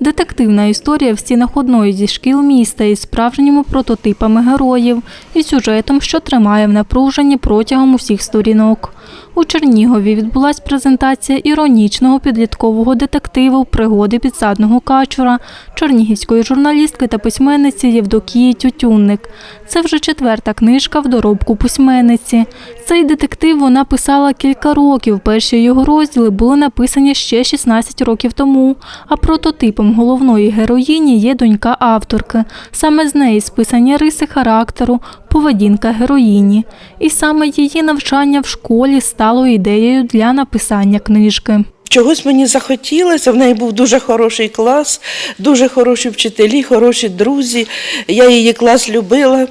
Детективна історія в стінах одної зі шкіл міста із справжніми прототипами героїв і сюжетом, що тримає в напруженні протягом усіх сторінок. У Чернігові відбулась презентація іронічного підліткового детективу Пригоди підсадного качура чернігівської журналістки та письменниці Євдокії Тютюнник. Це вже четверта книжка в доробку письменниці. Цей детектив вона писала кілька років. Перші його розділи були написані ще 16 років тому. А прототипом головної героїні є донька авторки. Саме з неї списані риси характеру, поведінка героїні. І саме її навчання в школі стало ідеєю для написання книжки. Чогось мені захотілося, в неї був дуже хороший клас, дуже хороші вчителі, хороші друзі. Я її клас любила.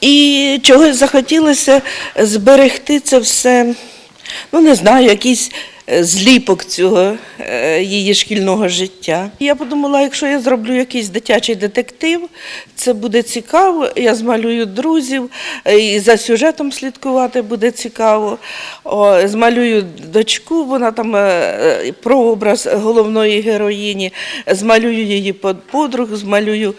І чогось захотілося зберегти це все, ну не знаю, якийсь е, зліпок цього е, її шкільного життя. Я подумала, якщо я зроблю якийсь дитячий детектив, це буде цікаво. Я змалюю друзів, е, і за сюжетом слідкувати буде цікаво. О, змалюю дочку, вона там прообраз головної героїні, змалюю її под- подруг, змалюю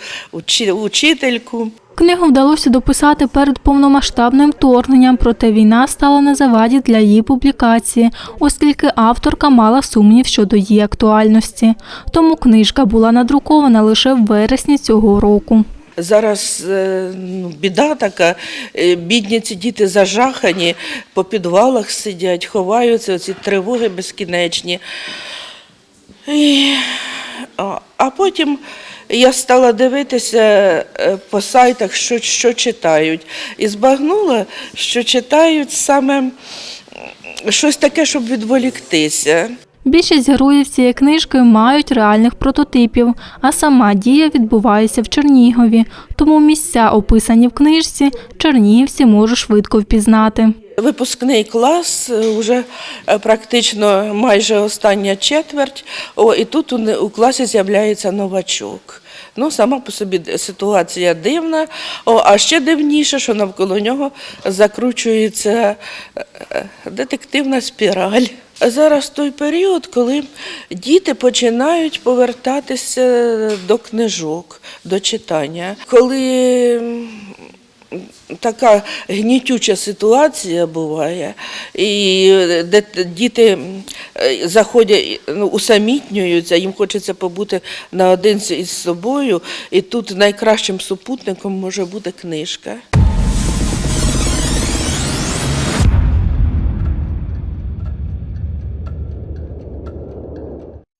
учительку. Книгу вдалося дописати перед повномасштабним вторгненням, проте війна стала на заваді для її публікації, оскільки авторка мала сумнів щодо її актуальності. Тому книжка була надрукована лише в вересні цього року. Зараз е, ну, біда така, е, бідні ці діти зажахані, по підвалах сидять, ховаються, ці тривоги безкінечні. І, а, а потім я стала дивитися е, по сайтах, що, що читають. І збагнула, що читають саме щось таке, щоб відволіктися. Більшість героїв цієї книжки мають реальних прототипів, а сама дія відбувається в Чернігові. Тому місця, описані в книжці, чернігівці можуть швидко впізнати. Випускний клас е, вже е, практично майже остання четверть. О, і тут у класі з'являється новачок. Ну, сама по собі ситуація дивна, О, а ще дивніше, що навколо нього закручується е, е, детективна спіраль. Зараз той період, коли діти починають повертатися до книжок, до читання. Коли така гнітюча ситуація буває, і е, де діти е, заходять, ну, усамітнюються, їм хочеться побути наодинці із собою, і тут найкращим супутником може бути книжка.